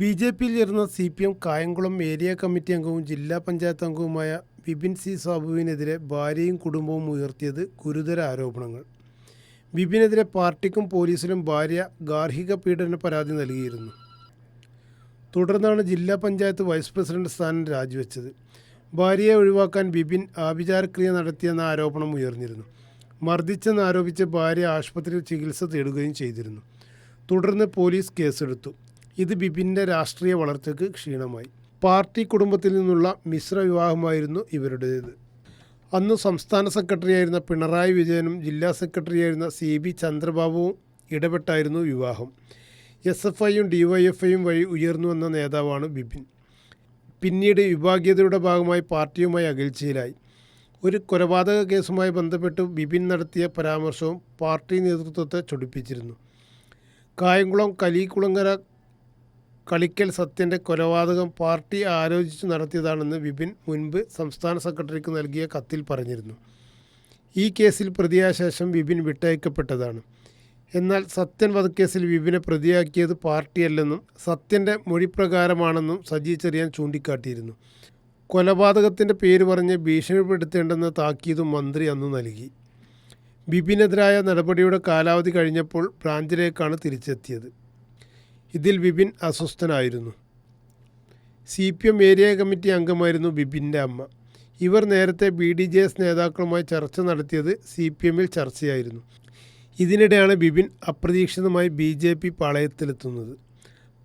B J പിയിൽ C P M Kayamkulam area committee അംഗവും ജില്ലാ പഞ്ചായത്ത് അംഗവുമായ ബിപിൻ സി സാബുവിനെതിരെ ഭാര്യയും കുടുംബവും ഉയർത്തിയത് ഗുരുതര ആരോപണങ്ങൾ. ബിപിനെതിരെ പാർട്ടിക്കും പോലീസിലും ഭാര്യ ഗാർഹിക പീഡന പരാതി നൽകിയിരുന്നു. തുടർന്നാണ് ജില്ലാ പഞ്ചായത്ത് വൈസ് പ്രസിഡന്റ് സ്ഥാനം രാജിവെച്ചത്. ഭാര്യയെ ഒഴിവാക്കാൻ ബിപിൻ ആഭിചാരക്രിയ നടത്തിയെന്ന ആരോപണം ഉയർന്നിരുന്നു. മർദ്ദിച്ചെന്ന് ആരോപിച്ച് ഭാര്യ ആശുപത്രിയിൽ ചികിത്സ തേടുകയും ചെയ്തിരുന്നു. തുടർന്ന് പോലീസ് കേസെടുത്തു. ഇത് ബിപിന്റെ രാഷ്ട്രീയ വളർച്ചയ്ക്ക് ക്ഷീണമായി. പാർട്ടി കുടുംബത്തിൽ നിന്നുള്ള മിശ്ര വിവാഹമായിരുന്നു ഇവരുടേത്. അന്ന് സംസ്ഥാന സെക്രട്ടറിയായിരുന്ന പിണറായി വിജയനും ജില്ലാ സെക്രട്ടറിയായിരുന്ന സി ബി ചന്ദ്രബാബുവും ഇടപെട്ടായിരുന്നു വിവാഹം. എസ് എഫ് ഐയും ഡി വൈ എഫ് ഐയും വഴി ഉയർന്നു വന്ന നേതാവാണ് ബിപിൻ. പിന്നീട് വിഭാഗീയതയുടെ ഭാഗമായി പാർട്ടിയുമായി അകൽച്ചയിലായി. ഒരു കൊലപാതക കേസുമായി ബന്ധപ്പെട്ട് ബിപിൻ നടത്തിയ പരാമർശവും പാർട്ടി നേതൃത്വത്തെ ചൊടിപ്പിച്ചിരുന്നു. കായംകുളം കലിക്കുളങ്ങര കളിക്കൽ സത്യന്റെ കൊലപാതകം പാർട്ടി ആലോചിച്ച് നടത്തിയതാണെന്ന് വിപിൻ മുൻപ് സംസ്ഥാന സെക്രട്ടറിക്ക് നൽകിയ കത്തിൽ പറഞ്ഞിരുന്നു. ഈ കേസിൽ പ്രതിയായ ശേഷം വിപിൻ വിട്ടയക്കപ്പെട്ടതാണ്. എന്നാൽ സത്യൻ വധക്കേസിൽ വിപിനെ പ്രതിയാക്കിയത് പാർട്ടിയല്ലെന്നും സത്യന്റെ മൊഴിപ്രകാരമാണെന്നും സജി ചെറിയാൻ ചൂണ്ടിക്കാട്ടിയിരുന്നു. കൊലപാതകത്തിന്റെ പേര് പറഞ്ഞ് ഭീഷണിപ്പെടുത്തേണ്ടെന്ന താക്കീതും മന്ത്രി അന്ന് നൽകി. ബിപിനെതിരായ നടപടിയുടെ കാലാവധി കഴിഞ്ഞപ്പോൾ ബ്രാഞ്ചിലേക്കാണ് തിരിച്ചെത്തിയത്. ഇതിൽ Bipin അസ്വസ്ഥനായിരുന്നു. C P M area committee അംഗമായിരുന്നു ബിപിന്റെ അമ്മ. ഇവർ നേരത്തെ ബി ഡി ജെ എസ് നേതാക്കളുമായി ചർച്ച നടത്തിയത് സി പി എമ്മിൽ ചർച്ചയായിരുന്നു. ഇതിനിടെയാണ് ബിപിൻ അപ്രതീക്ഷിതമായി ബി ജെ പി പാളയത്തിലെത്തുന്നത്.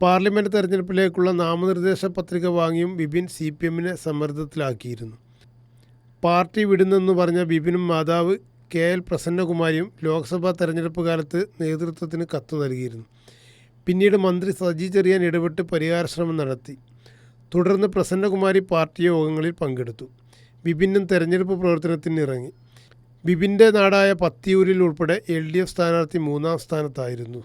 പാർലമെന്റ് തെരഞ്ഞെടുപ്പിലേക്കുള്ള നാമനിർദ്ദേശ പത്രിക വാങ്ങിയും ബിപിൻ സി പി എമ്മിനെ സമ്മർദ്ദത്തിലാക്കിയിരുന്നു. പാർട്ടി വിടുന്നെന്ന് പറഞ്ഞ ബിപിനും മാതാവ് കെ എൽ പ്രസന്നകുമാരിയും ലോക്സഭാ തെരഞ്ഞെടുപ്പ് കാലത്ത് നേതൃത്വത്തിന് കത്ത് നൽകിയിരുന്നു. പിന്നീട് മന്ത്രി സജി ചെറിയാൻ ഇടപെട്ട് പരിഹാരശ്രമം നടത്തി. തുടർന്ന് പ്രസന്നകുമാരി പാർട്ടി യോഗങ്ങളിൽ പങ്കെടുത്തു. ബിപിനും തെരഞ്ഞെടുപ്പ് പ്രവർത്തനത്തിന് ഇറങ്ങി ബിപിന്റെ നാടായ പത്തിയൂരിൽ ഉൾപ്പെടെ എൽ ഡി എഫ് സ്ഥാനാർത്ഥി മൂന്നാം സ്ഥാനത്തായിരുന്നു.